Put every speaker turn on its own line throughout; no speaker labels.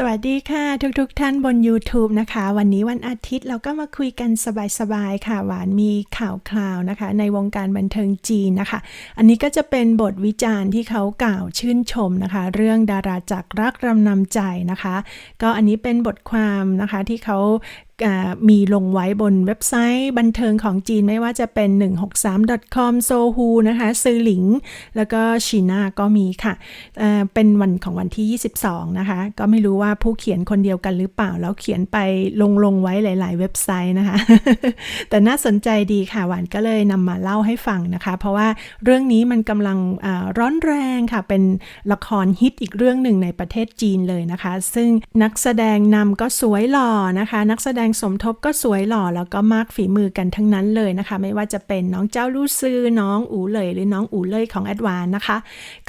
สวัสดีค่ะ ทุกๆทท่านบน YouTube นะคะ วันนี้วันอาทิตย์เราก็มาคุยกันสบายๆค่ะ หวานมีข่าวคราวนะคะ ในวงการบันเทิงจีนนะคะ อันนี้ก็จะเป็นบทวิจารณ์ที่เขากล่าวชื่นชมนะคะ เรื่องดาราจากรักรำนำใจนะคะ ก็อันนี้เป็นบทความนะคะที่เขา มีลงไว้บนเว็บไซต์บันเทิงของจีนไม่ว่าจะเป็น 163.com โซฮูนะคะซือหลิง แล้วก็ชีนาก็มีค่ะเป็นวันของวันที่ 22 นะคะ ก็ไม่รู้ว่าผู้เขียนคนเดียวกันหรือเปล่า แล้วเขียนไปลงลงไว้หลาย ๆ เว็บไซต์นะคะ แต่น่าสนใจดีค่ะ หวานก็เลยนำมาเล่าให้ฟังนะคะ เพราะว่าเรื่องนี้มันกำลังร้อนแรงค่ะ เป็นละครฮิตอีกเรื่องหนึ่งในประเทศจีนเลยนะคะ ซึ่งนักแสดงนำก็สวยหล่อนะคะ นักแสดงงสมทบก็สวยหล่อแล้วก็มากฝีมือกันทั้งนั้นเลยนะคะ ไม่ว่าจะเป็นน้องเจ้าลู่ซือน้องอูเลยหรือน้องอูเล่ยของแอดวานนะคะ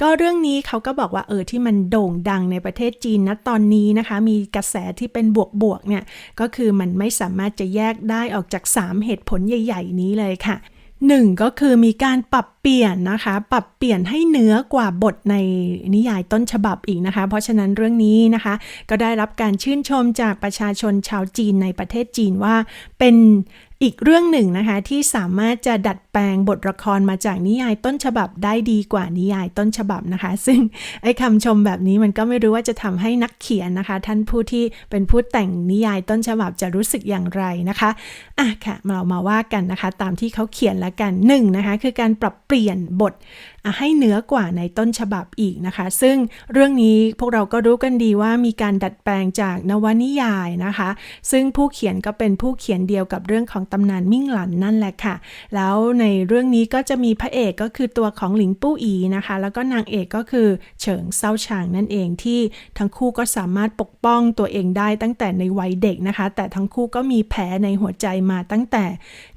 ก็เรื่องนี้เขาก็บอกว่าเออที่มันโด่งดังในประเทศจีนนะตอนนี้นะคะ มีกระแสที่เป็นบวกๆเนี่ยก็คือมันไม่สามารถจะแยกได้ออกจาก 3 เหตุผลใหญ่ ๆ นี้เลยค่ะ หนึ่งก็คือมีการปรับเปลี่ยนนะคะ ปรับเปลี่ยนให้เนื้อกว่าบทในนิยายต้นฉบับอีกนะคะ เพราะฉะนั้นเรื่องนี้นะคะ ก็ได้รับการชื่นชมจากประชาชนชาวจีนในประเทศจีนว่าเป็น อีกเรื่องหนึ่งนะคะที่สามารถจะดัดแปลงบทละครมาจากนิยายต้นฉบับได้ดีกว่านิยายต้นฉบับนะคะ ซึ่งไอ้คำชมแบบนี้มันก็ไม่รู้ว่าจะทำให้นักเขียนนะคะ ท่านผู้ที่เป็นผู้แต่งนิยายต้นฉบับจะรู้สึกอย่างไรนะคะอะค่ะเรามาว่ากันนะคะ ตามที่เขาเขียนแล้วกันหนึ่งนะคะ คือการปรับเปลี่ยนบทให้เหนือกว่าในต้นฉบับอีกนะคะ ซึ่งเรื่องนี้พวกเราก็รู้กันดีว่ามีการดัดแปลงจากนวนิยายนะคะ ซึ่งผู้เขียนก็เป็นผู้เขียนเดียวกับเรื่องของตำนานมิ่งหลันนั่นแหละค่ะ แล้วในเรื่องนี้ก็จะมีพระเอกก็คือตัวของหลิงปู้อีนะคะ แล้วก็นางเอกก็คือเฉิงเซาชางนั่นเองที่ทั้งคู่ก็สามารถปกป้องตัวเองได้ตั้งแต่ในวัยเด็กนะคะ แต่ทั้งคู่ก็มีแผลในหัวใจมาตั้งแต่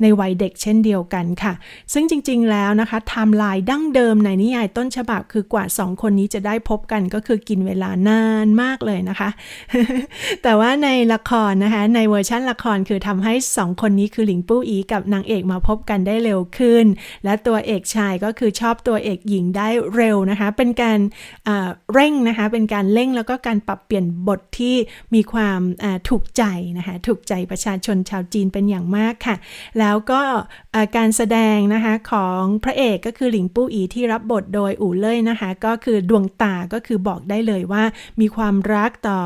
ในวัยเด็กเช่นเดียวกันค่ะ ซึ่งจริงๆแล้วนะคะไทม์ไลน์ดั้งเดิมในนิยายต้นฉบับคือกว่าสองคนนี้จะได้พบกันก็คือกินเวลานานมากเลยนะคะ แต่ว่าในละครนะคะ ในเวอร์ชันละครคือทำให้สองคนนี้คือหลิงปู้อีกับนางเอกมาพบกันได้เร็วขึ้น และตัวเอกชายก็คือชอบตัวเอกหญิงได้เร็วนะคะ เป็นการเร่งนะคะ เป็นการเร่งแล้วก็การปรับเปลี่ยนบทที่มีความถูกใจนะคะ ถูกใจประชาชนชาวจีนเป็นอย่างมากค่ะ แล้วก็การแสดงนะคะของพระเอกก็คือหลิงปู้อีที่รับบทโดยอู่เล่ยนะคะ ก็คือดวงตาก็คือบอกได้เลยว่ามีความรักต่อ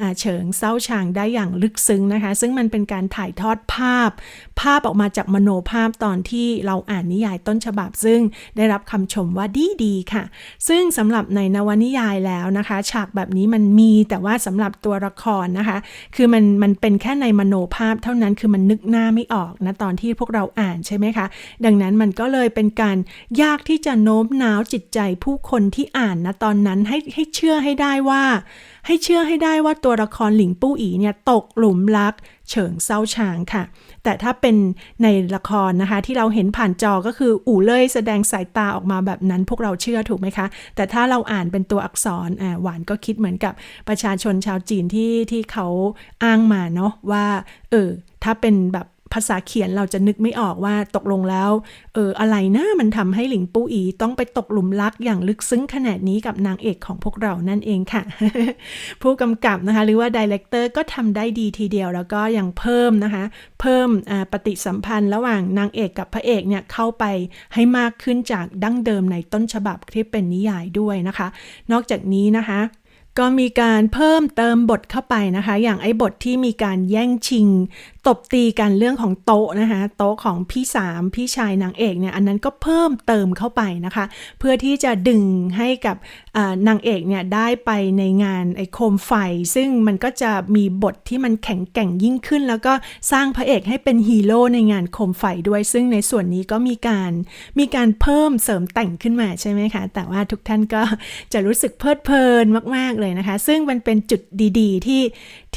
อเฉิงเศร้าชางได้อย่างลึกซึ้งนะคะ ซึ่งมันเป็นการถ่ายทอดภาพ ภาพออกมาจากมโนภาพตอนที่เราอ่านนิยายต้นฉบับ ซึ่งได้รับคำชมว่าดีดีค่ะ ซึ่งสำหรับในนวนิยายแล้วนะคะ ฉากแบบนี้มันมีแต่ว่าสำหรับตัวละครนะคะ คือมันมันเป็นแค่ในมโนภาพเท่านั้นคือมันนึกหน้าไม่ออกนะตอนที่พวกเราอ่านใช่ไหมคะ ดังนั้นมันก็เลยเป็นการยากที่จะโน้มน้าวจิตใจผู้คนที่อ่านนะตอนนั้นให้ให้เชื่อให้ได้ว่า ให้เชื่อให้ได้ว่าตัวละครหลิงปู้อีเนี่ยตกหลุมรัก เฉิงเซาชางค่ะ แต่ถ้าเป็นในละครนะคะ ที่เราเห็นผ่านจอก็คืออู่เล่ยแสดงสายตาออกมาแบบนั้น พวกเราเชื่อถูกไหมคะ แต่ถ้าเราอ่านเป็นตัวอักษรอ่าหวานก็คิดเหมือนกับประชาชนชาวจีนที่ที่เขาอ้างมาเนาะว่าเออถ้าเป็นแบบ ภาษาเขียนเราจะนึกไม่ออกว่าตกลงแล้วเอออะไรนะมันทำให้หลิงปูอีต้องไปตกหลุมรักอย่างลึกซึ้งขนาดนี้กับนางเอกของพวกเรานั่นเองค่ะ ผู้กำกับนะคะหรือว่าดีเลกเตอร์ก็ทำได้ดีทีเดียวแล้วก็ยังเพิ่มนะคะ เพิ่มปฏิสัมพันธ์ระหว่างนางเอกกับพระเอกเนี่ยเข้าไปให้มากขึ้นจากดั้งเดิมในต้นฉบับที่เป็นนิยายด้วยนะคะ นอกจากนี้นะคะก็มีการเพิ่มเติมบทเข้าไปนะคะ อย่างไอ้บทที่มีการแย่งชิง ตบตีกันเรื่องของโต๊ะนะคะโต๊ะของพี่สามพี่ชายนางเอกเนี่ยอันนั้นก็เพิ่มเติมเข้าไปนะคะ เพื่อที่จะดึงให้กับนางเอกเนี่ยได้ไปในงานไอโคมไฟ ซึ่งมันก็จะมีบทที่มันแข็งแกร่งยิ่งขึ้น แล้วก็สร้างพระเอกให้เป็นฮีโร่ในงานโคมไฟด้วย ซึ่งในส่วนนี้ก็มีการมีการเพิ่มเสริมแต่งขึ้นมาใช่ไหมคะ แต่ว่าทุกท่านก็จะรู้สึกเพลิดเพลินมาก ๆเลยนะคะ ซึ่งมันเป็นจุดดี ๆ ที่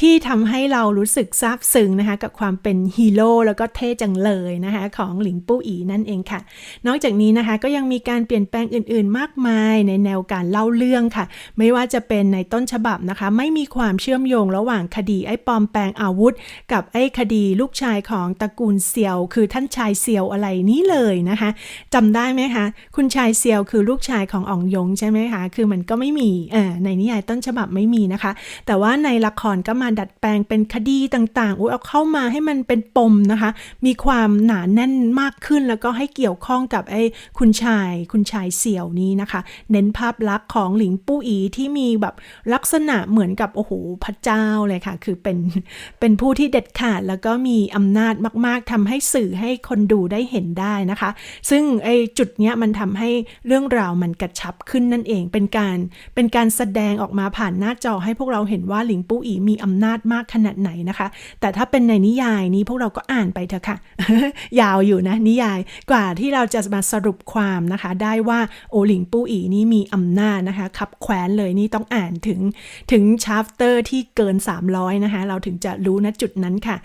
ที่ทำให้เรารู้สึกซาบซึ้งนะคะ กับความเป็นฮีโร่แล้วก็เท่จังเลยนะคะ ของหลิงปู้อีนั่นเองค่ะ นอกจากนี้นะคะก็ยังมีการเปลี่ยนแปลงอื่น ๆ มากมายในแนวการเล่าเรื่องค่ะ ไม่ว่าจะเป็นในต้นฉบับนะคะ ไม่มีความเชื่อมโยงระหว่างคดีไอ้ปลอมแปลงอาวุธ กับไอ้คดีลูกชายของตระกูลเซียว คือท่านชายเซียวอะไรนี้เลยนะคะจำได้ไหมคะคุณชายเซียวคือลูกชายของอ่องยงใช่ไหมคะคือมันก็ไม่มีเอ่อในนิยายต้นฉบับไม่มีนะคะ แต่ว่าในละครก็มาดัดแปลงเป็นคดีต่างๆอุ้ยเอาเข้ามาให้มันเป็นปมนะคะ มีความหนาแน่นมากขึ้นแล้วก็ให้เกี่ยวข้องกับไอ้คุณชาย คุณชายเสี่ยวนี้นะคะ เน้นภาพลักษณ์ของหลิงปู้อีที่มีแบบลักษณะเหมือนกับโอ้โหพระเจ้าเลยค่ะ คือเป็นเป็นผู้ที่เด็ดขาดแล้วก็มีอำนาจมากๆทำให้สื่อให้คนดูได้เห็นได้นะคะ ซึ่งไอ้จุดเนี้ยมันทำให้เรื่องราวมันกระชับขึ้นนั่นเองเป็นการเป็นการแสดงออกมาผ่านหน้าจอให้พวกเราเห็นว่าหลิงปู้อีมีอำนาจมากขนาดไหนนะคะ แต่ถ้าเป็นในนิยายนี้พวกเราก็อ่านไปเถอะค่ะ ยาวอยู่นะนิยายกว่าที่เราจะมาสรุปความนะคะ ได้ว่าโอหลิงปู้อีนี่มีอำนาจนะคะขับแคว้นเลยนี่ต้องอ่านถึงถึงชาร์ฟเตอร์ที่เกิน 300นะคะเราถึงจะรู้ณจุดนั้นค่ะ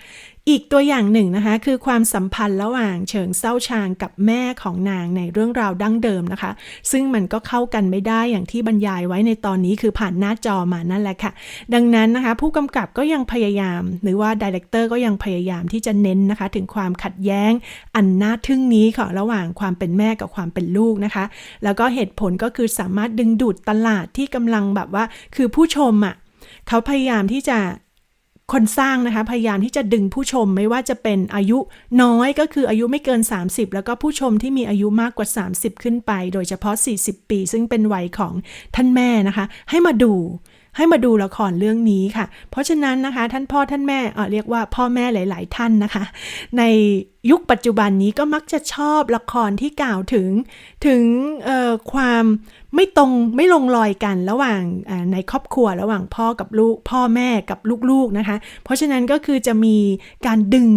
อีกตัวอย่างหนึ่งนะคะคือความสัมพันธ์ระหว่างเฉิงเซาชางกับแม่ของนางในเรื่องราวดั้งเดิมนะคะ ซึ่งมันก็เข้ากันไม่ได้อย่างที่บรรยายไว้ในตอนนี้คือผ่านหน้าจอมานั่นแหละค่ะ ดังนั้นนะคะ ผู้กำกับก็ยังพยายาม หรือว่าดีเลกเตอร์ก็ยังพยายามที่จะเน้นนะคะ ถึงความขัดแย้ง อันน่าทึ่งนี้ค่ะระหว่างความเป็นแม่กับความเป็นลูกนะคะ แล้วก็เหตุผลก็คือสามารถดึงดูดตลาดที่กำลังแบบว่า คือผู้ชมอะเขาพยายามที่จะ คนสร้างนะคะ พยายามที่จะดึงผู้ชมไม่ว่าจะเป็นอายุน้อยก็คืออายุไม่เกิน 30 แล้วก็ผู้ชมที่มีอายุมากกว่า 30 ขึ้นไป โดยเฉพาะ 40 ปี ซึ่งเป็นวัยของท่านแม่นะคะ ให้มาดู ให้มาดูละครเรื่องนี้ค่ะ เพราะฉะนั้นนะคะท่านพ่อท่านแม่เออเรียกว่าพ่อแม่หลาย ๆ ท่านนะคะ ในยุคปัจจุบันนี้ก็มักจะชอบละครที่กล่าวถึงถึงเอ่อความไม่ตรงไม่ลงรอยกันระหว่างในครอบครัวระหว่างพ่อกับลูกพ่อแม่กับลูกๆนะคะ เพราะฉะนั้นก็คือจะมีการดึง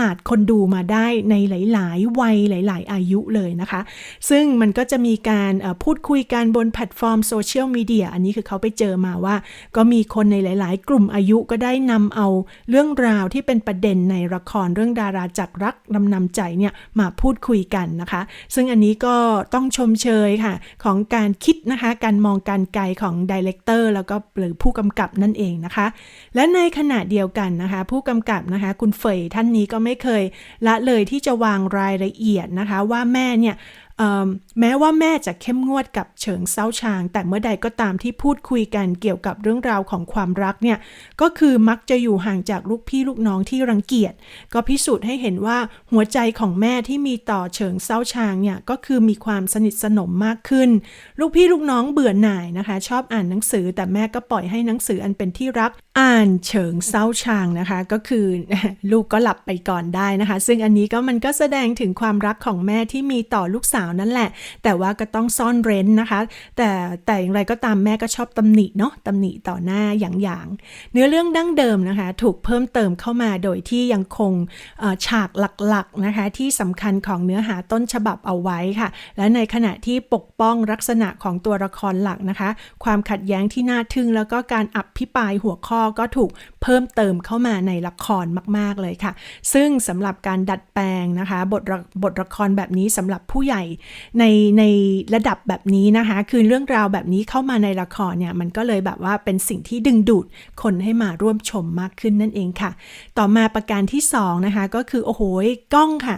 ลาดคนดูมาได้ในหลาย ๆ วัยหลาย ๆ อายุเลยนะคะ ซึ่งมันก็จะมีการพูดคุยกันบนแพลตฟอร์มโซเชียลมีเดียอันนี้คือเขาไปเจอมาว่า ก็มีคนในหลาย ๆ กลุ่มอายุก็ได้นำเอาเรื่องราวที่เป็นประเด็นในละครเรื่องดาราจักรรักนำนำใจเนี่ยมาพูดคุยกันนะคะ ซึ่งอันนี้ก็ต้องชมเชยค่ะ ของการคิดนะคะ การมองการไกลของดีเลกเตอร์แล้วก็หรือผู้กำกับนั่นเองนะคะ และในขณะเดียวกันนะคะ ผู้กำกับนะคะ คุณเฟยท่านนี้ก็ไม่เคยละเลยที่จะวางรายละเอียดนะคะ ว่าแม่เนี่ย แม้ว่าแม่จะเข้มงวดกับเฉิงเซาชาง แต่เมื่อใดก็ตามที่พูดคุยกันเกี่ยวกับเรื่องราวของความรักเนี่ยก็คือมักจะอยู่ห่างจากลูกพี่ลูกน้องที่รังเกียจ ก็พิสูจน์ให้เห็นว่าหัวใจของแม่ที่มีต่อเฉิงเซาชางเนี่ยก็คือมีความสนิทสนมมากขึ้น ลูกพี่ลูกน้องเบื่อหน่ายนะคะ ชอบอ่านหนังสือ แต่แม่ก็ปล่อยให้หนังสืออันเป็นที่รักอ่านเฉิงเซาชางนะคะ ก็คือลูกก็หลับไปก่อนได้นะคะ ซึ่งอันนี้ก็มันก็แสดงถึงความรักของแม่ที่มีต่อลูกสาวนั่นแหละ แต่ว่าก็ต้องซ่อนเร้นนะคะ แต่แต่อย่างไรก็ตามแม่ก็ชอบตำหนิเนาะตำหนิต่อหน้าอย่างอย่างๆ เนื้อเรื่องดั้งเดิมนะคะ ถูกเพิ่มเติมเข้ามาโดยที่ยังคงฉากหลักๆนะคะที่สำคัญของเนื้อหาต้นฉบับเอาไว้ค่ะ และในขณะที่ปกป้องลักษณะของตัวละครหลักนะคะ ความขัดแย้งที่น่าทึ่งแล้วก็การอภิปรายหัวข้อก็ถูกเพิ่มเติมเข้ามาในละครมาก ๆเลยค่ะ ซึ่งสำหรับการดัดแปลงนะคะ บทบทละครแบบนี้สำหรับผู้ใหญ่ในในระดับแบบนี้นะคะ คือเรื่องราวแบบนี้เข้ามาในละครเนี่ยมันก็เลยแบบว่าเป็นสิ่งที่ดึงดูดคนให้มาร่วมชมมากขึ้นนั่นเองค่ะ ต่อมาประการที่สองนะคะก็คือโอ้โหกล้องค่ะ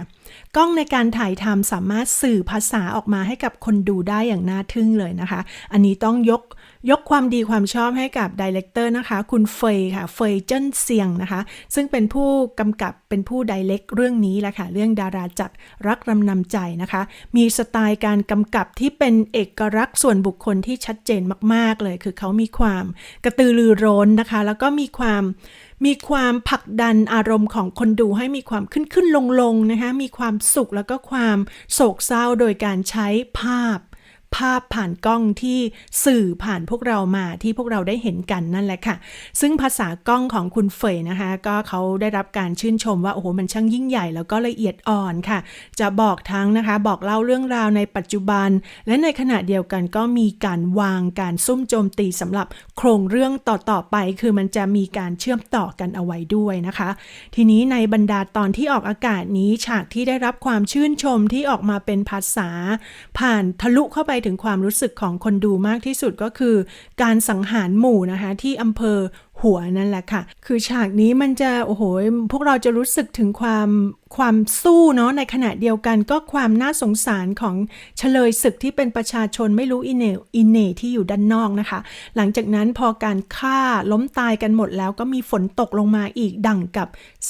กล้องในการถ่ายทำสามารถสื่อภาษาออกมาให้กับคนดูได้อย่างน่าทึ่งเลยนะคะ อันนี้ต้องยก ยกความดีความชอบให้กับดีเลกเตอร์นะคะ คุณเฟยค่ะ เฟยเจิ้นเซียงนะคะ ซึ่งเป็นผู้กำกับเป็นผู้ดีเลกเรื่องนี้แหละค่ะ เรื่องดาราจักรรักรำนำใจนะคะ มีสไตล์การกำกับที่เป็นเอกลักษณ์ส่วนบุคคลที่ชัดเจนมาก ๆ เลย คือเขามีความกระตือรือร้นนะคะ แล้วก็มีความมีความผลักดันอารมณ์ของคนดูให้มีความขึ้นขึ้นลงลงนะคะ มีความสุขแล้วก็ความโศกเศร้าโดยการใช้ภาพ ภาพผ่านกล้องที่สื่อผ่านพวกเรามาที่พวกเราได้เห็นกันนั่นแหละค่ะ ซึ่งภาษากล้องของคุณเฟยนะคะ ก็เขาได้รับการชื่นชมว่าโอ้โหมันช่างยิ่งใหญ่แล้วก็ละเอียดอ่อนค่ะ จะบอกทั้งนะคะบอกเล่าเรื่องราวในปัจจุบัน และในขณะเดียวกันก็มีการวางการซุ่มโจมตีสำหรับโครงเรื่องต่อๆไป คือมันจะมีการเชื่อมต่อกันเอาไว้ด้วยนะคะ ทีนี้ในบรรดาตอนที่ออกอากาศนี้ฉากที่ได้รับความชื่นชมที่ออกมาเป็นภาษา ผ่านทะลุเข้าไปถึงความรู้สึกของคนดูมากที่สุดก็คือ การสังหารหมู่นะคะที่อำเภอ หัวนั่นแหละค่ะ คือฉากนี้มันจะโอ้โหพวกเราจะรู้สึกถึงความความสู้เนาะในขณะเดียวกันก็ความน่าสงสารของเฉลยศึกที่เป็นประชาชนไม่รู้อินเนอินเนที่อยู่ด้านนอกนะคะ หลังจากนั้นพอการฆ่าล้มตายกันหมดแล้วก็มีฝนตกลงมาอีกดั่งกับ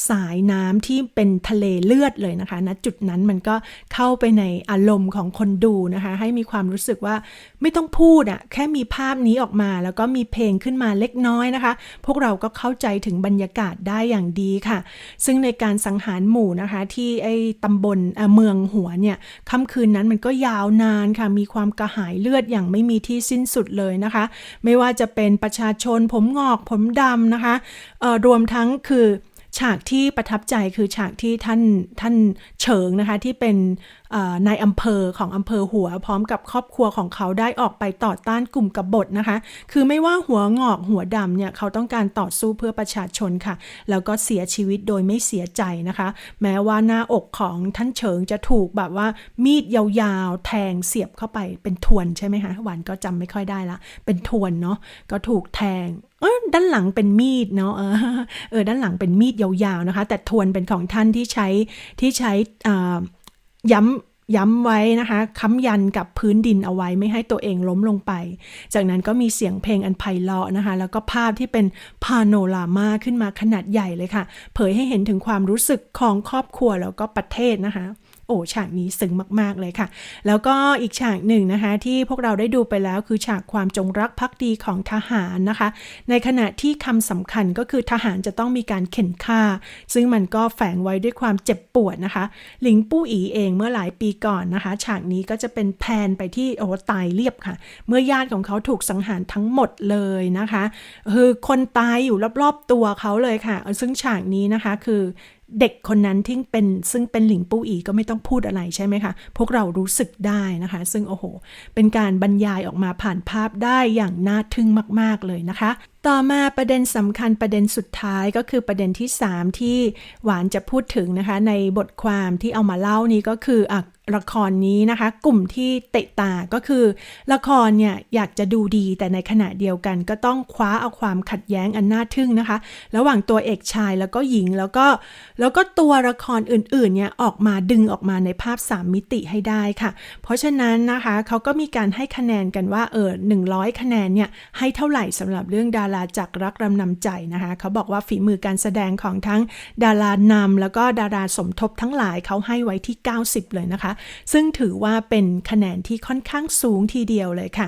สายน้ำที่เป็นทะเลเลือดเลยนะคะณจุดนั้นมันก็เข้าไปในอารมณ์ของคนดูนะคะ ให้มีความรู้สึกว่าไม่ต้องพูดอะแค่มีภาพนี้ออกมาแล้วก็มีเพลงขึ้นมาเล็กน้อยนะคะพวกเราก็เข้าใจถึงบรรยากาศได้อย่างดีค่ะ ซึ่งในการสังหารหมู่นะคะ ที่ไอ้ตำบลเเมืองหัวเนี่ยค่ำคืนนั้นมันก็ยาวนานค่ะ มีความกระหายเลือดอย่างไม่มีที่สิ้นสุดเลยนะคะ ไม่ว่าจะเป็นประชาชนผมงอกผมดำนะคะรวมทั้งคือ ฉากที่ประทับใจคือฉากที่ท่านท่านเฉิงนะคะที่เป็นนายอำเภอของอำเภอหัว พร้อมกับครอบครัวของเขาได้ออกไปต่อต้านกลุ่มกบฏนะคะ คือไม่ว่าหัวงอกหัวดำเนี่ยเขาต้องการต่อสู้เพื่อประชาชนค่ะ แล้วก็เสียชีวิตโดยไม่เสียใจนะคะ แม้ว่าหน้าอกของท่านเฉิงจะถูกแบบว่ามีดยาวๆ แทงเสียบเข้าไปเป็นทวนใช่ไหมคะหวานก็จำไม่ค่อยได้ละ เป็นทวนเนาะก็ถูกแทง เออด้านหลังเป็นมีดเนาะเออด้านหลังเป็นมีดยาวๆนะคะ แต่ทวนเป็นของท่านที่ใช้ที่ใช้ย้ำย้ำไว้นะคะค้ำยันกับพื้นดินเอาไว้ไม่ให้ตัวเองล้มลงไป จากนั้นก็มีเสียงเพลงอันไพเราะนะคะ แล้วก็ภาพที่เป็นพาโนรามาขึ้นมาขนาดใหญ่เลยค่ะ เผยให้เห็นถึงความรู้สึกของครอบครัวแล้วก็ประเทศนะคะ อ้ฉากนี้ซึ้งมากๆเลยค่ะ แล้วก็อีกฉากหนึ่งนะคะ ที่พวกเราได้ดูไปแล้วคือฉากความจงรักภักดีของทหารนะคะ ในขณะที่คำสำคัญก็คือทหารจะต้องมีการเข็นฆ่า ซึ่งมันก็แฝงไว้ด้วยความเจ็บปวดนะคะ หลิงปู้อีเองเมื่อหลายปีก่อนนะคะ ฉากนี้ก็จะเป็นแพนไปที่โอ้ตายเรียบค่ะ เมื่อญาติของเขาถูกสังหารทั้งหมดเลยนะคะ คือคนตายอยู่รอบๆตัวเขาเลยค่ะ ซึ่งฉากนี้นะคะคือ เด็กคนนั้นที่เป็นซึ่งเป็นหลิงปู้อีก็ไม่ต้องพูดอะไรใช่ไหมคะ พวกเรารู้สึกได้นะคะ ซึ่งโอ้โห เป็นการบรรยายออกมาผ่านภาพได้อย่างน่าทึ่งมาก ๆ เลยนะคะ ต่อมาประเด็นสำคัญประเด็นสุดท้ายก็คือประเด็นที่ 3 ที่หวานจะพูดถึงนะคะ ในบทความที่เอามาเล่านี้ก็คืออละครนี้นะคะ กลุ่มที่เตะตาก็คือ ละครเนี่ยอยากจะดูดีแต่ในขณะเดียวกัน ก็ต้องคว้าเอาความขัดแย้งอันน่าทึ่งนะคะ ระหว่างตัวเอกชายแล้วก็หญิงแล้วก็ แล้วก็ตัวละครอื่นๆเนี่ยออกมาดึงออกมาในภาพ 3 มิติให้ได้ค่ะ เพราะฉะนั้นนะคะเขาก็มีการให้คะแนนกันว่าเออ100 คะแนนเนี่ยให้เท่าไหร่สำหรับเรื่องดาราจากรักรำนำใจนะคะ เขาบอกว่าฝีมือการแสดงของทั้งดารานำแล้วก็ดาราสมทบทั้งหลายเขาให้ไว้ที่ 90 เลยนะคะ ซึ่งถือว่าเป็นคะแนนที่ค่อนข้างสูงทีเดียวเลยค่ะ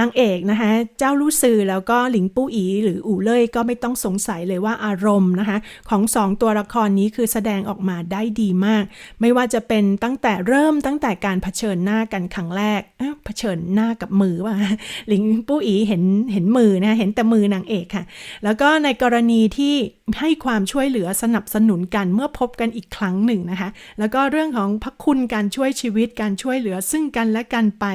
นางเอกนะคะ เจ้าลู่ซือแล้วก็หลิงปู้อีหรืออู่เล่ยก็ไม่ต้องสงสัยเลยว่าอารมณ์นะคะ ของสองตัวละครนี้คือแสดงออกมาได้ดีมาก ไม่ว่าจะเป็นตั้งแต่เริ่มตั้งแต่การเผชิญหน้ากันครั้งแรกเอ้าเผชิญหน้ากับมือว่าหลิงปู้อีเห็นเห็นมือนะเห็นแต่มือนางเอกค่ะ แล้วก็ในกรณีที่ให้ความช่วยเหลือสนับสนุนกันเมื่อพบกันอีกครั้งหนึ่งนะคะ แล้วก็เรื่องของพระคุณการช่วยชีวิตการช่วยเหลือซึ่งกันและกันไป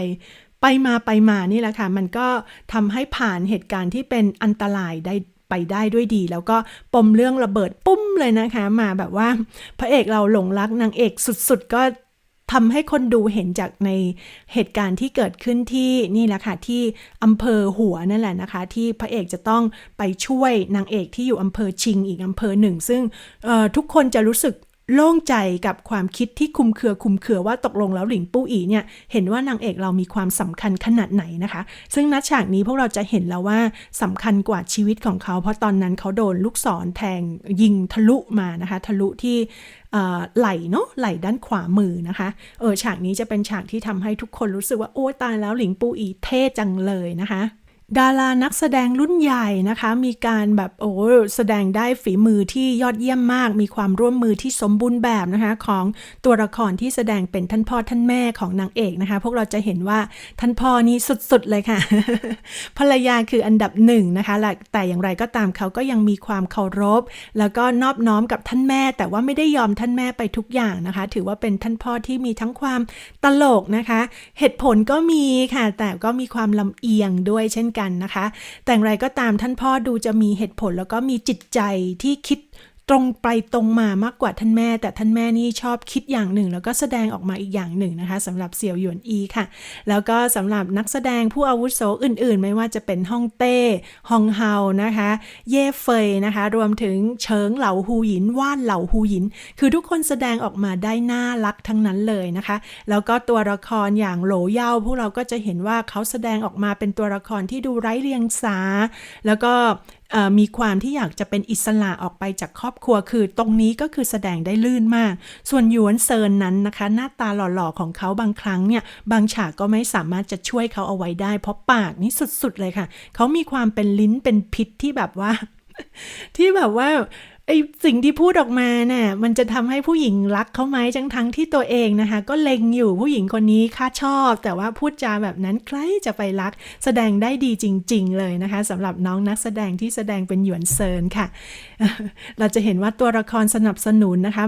ไปมาไปมานี่แหละค่ะ มันก็ทำให้ผ่านเหตุการณ์ที่เป็นอันตรายได้ไปได้ด้วยดี แล้วก็ปมเรื่องระเบิดปุ้มเลยนะคะ มาแบบว่า พระเอกเราหลงรักนางเอกสุดๆ ก็ ทำให้คนดูเห็นจากในเหตุการณ์ที่เกิดขึ้นที่นี่แหละค่ะที่อำเภอหัวนั่นแหละนะคะ ที่พระเอกจะต้องไปช่วยนางเอกที่อยู่อำเภอชิงอีกอำเภอหนึ่ง ซึ่งทุกคนจะรู้สึก โล่งใจกับความคิดที่คุมเครือคุมเครือว่าตกลงแล้วหลิงปู้อีเนี่ย เห็นว่านางเอกเรามีความสำคัญขนาดไหนนะคะ ซึ่งนัดฉากนี้พวกเราจะเห็นแล้วว่าสำคัญกว่าชีวิตของเขา เพราะตอนนั้นเขาโดนลูกศรแทงยิงทะลุมานะคะ ทะลุที่ไหลเนาะไหลด้านขวามือนะคะเออฉากนี้จะเป็นฉากที่ทำให้ทุกคนรู้สึกว่าโอ้ตายแล้วหลิงปูอีเท่จังเลยนะคะ ดารานักแสดงรุ่นใหญ่นะคะ มีการแบบโอ้แสดงได้ฝีมือที่ยอดเยี่ยมมาก มีความร่วมมือที่สมบูรณ์แบบนะคะ ของตัวละครที่แสดงเป็นท่านพ่อท่านแม่ของนางเอกนะคะ พวกเราจะเห็นว่าท่านพ่อนี่สุดๆเลยค่ะ ภรรยาคืออันดับหนึ่งนะคะและแต่อย่างไรก็ตามเขาก็ยังมีความเคารพ แล้วก็นอบน้อมกับท่านแม่ แต่ว่าไม่ได้ยอมท่านแม่ไปทุกอย่างนะคะ ถือว่าเป็นท่านพ่อที่มีทั้งความตลกนะคะ เหตุผลก็มีค่ะ แต่ก็มีความลำเอียงด้วยเช่นกันนะคะ แต่อย่างไรก็ตามท่านพ่อดูจะมีเหตุผลแล้วก็มีจิตใจที่คิด ตรงไปตรงมามากกว่าท่านแม่ แต่ท่านแม่นี่ชอบคิดอย่างหนึ่ง แล้วก็แสดงออกมาอีกอย่างหนึ่งนะคะสำหรับเสี่ยวหยวนอีค่ะ แล้วก็สำหรับนักแสดงผู้อาวุโสอื่นๆ ไม่ว่าจะเป็นฮ่องเต้ฮองเฮานะคะ เย่เฟยนะคะ รวมถึงเฉิงเหล่าฮูหยินว่านเหล่าฮูหยิน คือทุกคนแสดงออกมาได้น่ารักทั้งนั้นเลยนะคะ แล้วก็ตัวละครอย่างโหลเย่าพวกเราก็จะเห็นว่าเขาแสดงออกมาเป็นตัวละครที่ดูไร้เรียงสาแล้วก็มีความที่อยากจะเป็นอิสระออกไปจากครอบครัวคือตรงนี้ก็คือแสดงได้ลื่นมาก ส่วนหยวนเซินนั้นนะคะ หน้าตาหล่อๆของเขาบางครั้งเนี่ยบางฉากก็ไม่สามารถจะช่วยเขาเอาไว้ได้ เพราะปากนี่สุดๆเลยค่ะ เขามีความเป็นลิ้นเป็นพิษที่แบบว่า ที่แบบว่า ไอสิ่งที่พูดออกมาน่ะมันจะทำให้ผู้หญิงรักเขาไหมทั้งทั้งที่ตัวเองนะคะ ก็เล็งอยู่ผู้หญิงคนนี้ค่าชอบ แต่ว่าพูดจาแบบนั้นใครจะไปรัก แสดงได้ดีจริง ๆ เลยนะคะสำหรับน้องนักแสดงที่แสดงเป็นหยวนเซินค่ะ เราจะเห็นว่าตัวละครสนับสนุนนะคะ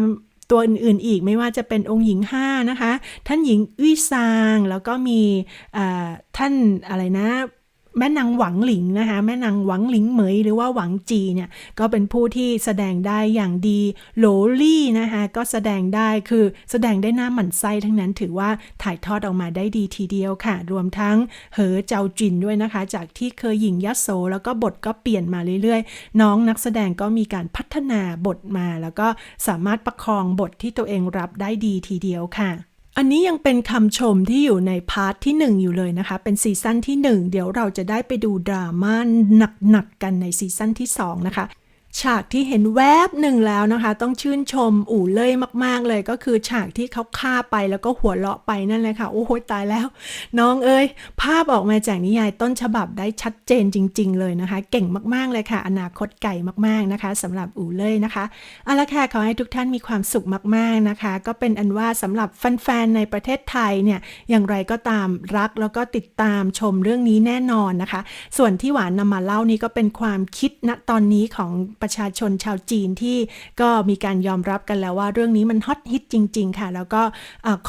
ตัวอื่นๆอีกไม่ว่าจะเป็นองค์หญิงห้านะคะ ท่านหญิงอุ้ยซาง แล้วก็มีท่านอะไรนะ แม่นางหวังหลิงนะคะแม่นางหวังหลิงเหมยหรือว่าหวังจีเนี่ยก็เป็นผู้ที่แสดงได้อย่างดีโหลลี่นะคะก็แสดงได้คือแสดงได้หน้าหมั่นไส้ทั้งนั้นถือว่าถ่ายทอดออกมาได้ดีทีเดียวค่ะ รวมทั้งเหอเจ้าจินด้วยนะคะ จากที่เคยหญิงยัโสแล้วก็บทก็เปลี่ยนมาเรื่อยๆ น้องนักแสดงก็มีการพัฒนาบทมา แล้วก็สามารถประคองบทที่ตัวเองรับได้ดีทีเดียวค่ะ อันนี้ยังเป็นคำชมที่อยู่ในพาร์ทที่ 1 อยู่เลยนะคะ เป็นซีซั่นที่ 1 เดี๋ยวเราจะได้ไปดูดราม่าหนักๆกันในซีซั่นที่ 2 นะคะ ฉากที่เห็นแวบหนึ่งแล้วนะคะ ต้องชื่นชมอู่เล่ยมาก ๆ เลยก็คือฉากที่เขาฆ่าไปแล้วก็หัวเราะไปนั่นเลยค่ะ โอ้โหตายแล้ว น้องเอ้ย ภาพออกมาจากนิยายต้นฉบับได้ชัดเจนจริง ๆ เลยนะคะ เก่งมาก ๆ เลยค่ะ อนาคตไก่มาก ๆ นะคะสำหรับอู่เล่ยนะคะเอาละค่ะขอให้ทุกท่านมีความสุขมาก ๆ นะคะ ก็เป็นอันว่าสำหรับแฟนๆในประเทศไทยเนี่ยอย่างไรก็ตามรักแล้วก็ติดตามชมเรื่องนี้แน่นอนนะคะ ส่วนที่หวานนำมาเล่านี่ก็เป็นความคิดณตอนนี้ของประชาชนชาวจีนที่ก็มีการยอมรับกันแล้วว่าเรื่องนี้มันฮอตฮิตจริง ๆ ค่ะ แล้วก็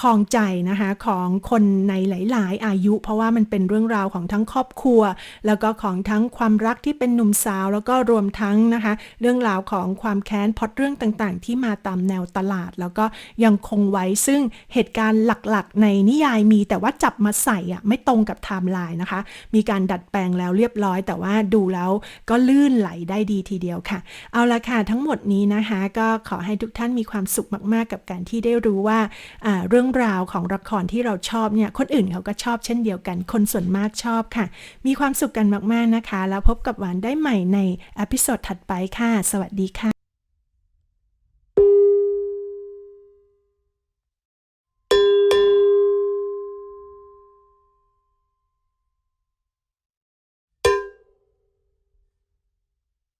คลองใจนะคะของคนในหลาย ๆ อายุ เพราะว่ามันเป็นเรื่องราวของทั้งครอบครัว แล้วก็ของทั้งความรักที่เป็นหนุ่มสาว แล้วก็รวมทั้งนะคะเรื่องราวของความแค้นพอดเรื่องต่าง ๆ ที่มาตามแนวตลาด แล้วก็ยังคงไว้ซึ่งเหตุการณ์หลัก ๆ ในนิยายมีแต่ว่าจับมาใส่อะไม่ตรงกับไทม์ไลน์นะคะ มีการดัดแปลงแล้วเรียบร้อย แต่ว่าดูแล้วก็ลื่นไหลได้ดีทีเดียวค่ะเอาละค่ะทั้งหมดนี้นะคะ ก็ขอให้ทุกท่านมีความสุขมาก ๆ กับการที่ได้รู้ว่าเรื่องราวของละครที่เราชอบเนี่ยคนอื่นเขาก็ชอบเช่นเดียวกัน คนส่วนมากชอบค่ะ มีความสุขกันมาก ๆ นะคะ แล้วพบกับหวานได้ใหม่ในอพิโซดถัดไปค่ะ สวัสดีค่ะ